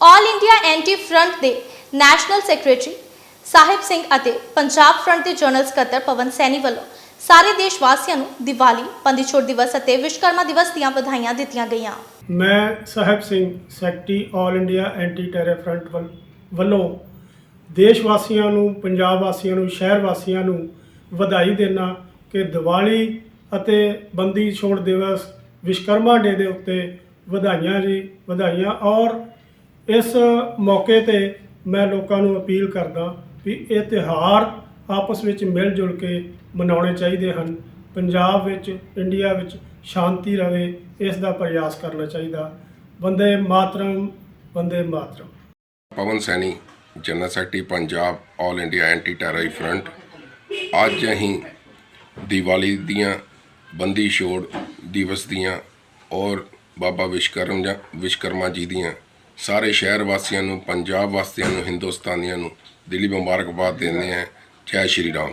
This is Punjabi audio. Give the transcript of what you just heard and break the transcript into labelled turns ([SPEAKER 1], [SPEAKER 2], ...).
[SPEAKER 1] ਆਲ ਇੰਡੀਆ ਐਂਟੀ ਫਰੰਟ ਦੇ ਨੈਸ਼ਨਲ ਸੈਕਟਰੀ ਸਾਹਿਬ ਸਿੰਘ ਅਤੇ ਪੰਜਾਬ ਫਰੰਟ ਦੇ ਜਨਰਲ ਸਕੱਤਰ ਪਵਨ ਸੈਣੀ ਵੱਲੋਂ ਸਾਰੇ ਦੇਸ਼ ਵਾਸੀਆਂ ਨੂੰ ਦੀਵਾਲੀ ਬੰਦੀ ਛੋੜ ਦਿਵਸ ਅਤੇ ਵਿਸ਼ਵਕਰਮਾ ਦਿਵਸ ਦੀਆਂ ਵਧਾਈਆਂ ਦਿੱਤੀਆਂ ਗਈਆਂ।
[SPEAKER 2] ਮੈਂ Sahib Singh, secretary all India anti terror front ਵੱਲ- ਵੱਲੋਂ ਦੇਸ਼ ਵਾਸੀਆਂ ਨੂੰ ਪੰਜਾਬ ਵਾਸੀਆਂ ਨੂੰ ਸ਼ਹਿਰ ਵਾਸੀਆਂ ਨੂੰ ਵਧਾਈ ਦੇਣਾ ਕਿ ਦੀਵਾਲੀ ਅਤੇ ਬੰਦੀ ਛੋੜ ਦਿਵਸ ਵਿਸ਼ਕਰਮਾ ਡੇ ਦੇ ਉੱਤੇ ਵਧਾਈਆਂ ਜੀ, ਵਧਾਈਆਂ ਔਰ ਇਸ ਮੌਕੇ ਤੇ ਮੈਂ ਲੋਕਾਂ ਨੂੰ ਅਪੀਲ ਕਰਦਾ ਵੀ ਇਹ ਤਿਉਹਾਰ ਆਪਸ ਵਿੱਚ ਮਿਲ ਜੁਲ ਕੇ ਮਨਾਉਣੇ ਚਾਹੀਦੇ ਹਨ। ਪੰਜਾਬ ਵਿੱਚ, ਇੰਡੀਆ ਵਿੱਚ ਸ਼ਾਂਤੀ ਰਵੇ, ਇਸ ਦਾ ਪ੍ਰਯਾਸ ਕਰਨਾ ਚਾਹੀਦਾ। ਬੰਦੇ ਮਾਤਰਮ ਬੰਦੇ Mataram.
[SPEAKER 3] Pawan Saini, general secretary, Punjab, all India anti terror front. ਅੱਜ ਅਸੀਂ ਦੀਵਾਲੀ ਦੀਆਂ ਬੰਦੀ ਛੋੜ ਦਿਵਸ ਦੀਆਂ ਔਰ ਬਾਬਾ ਵਿਸ਼ਕਰਮ ਜਾਂ ਵਿਸ਼ਕਰਮਾ ਜੀ ਦੀਆਂ ਸਾਰੇ ਸ਼ਹਿਰ ਵਾਸੀਆਂ ਨੂੰ, ਪੰਜਾਬ ਵਾਸੀਆਂ ਨੂੰ, ਹਿੰਦੁਸਤਾਨੀਆਂ ਨੂੰ ਦਿਲੀ ਮੁਬਾਰਕਬਾਦ ਦਿੰਦੇ ਹਾਂ। ਜੈ ਸ਼੍ਰੀ ਰਾਮ।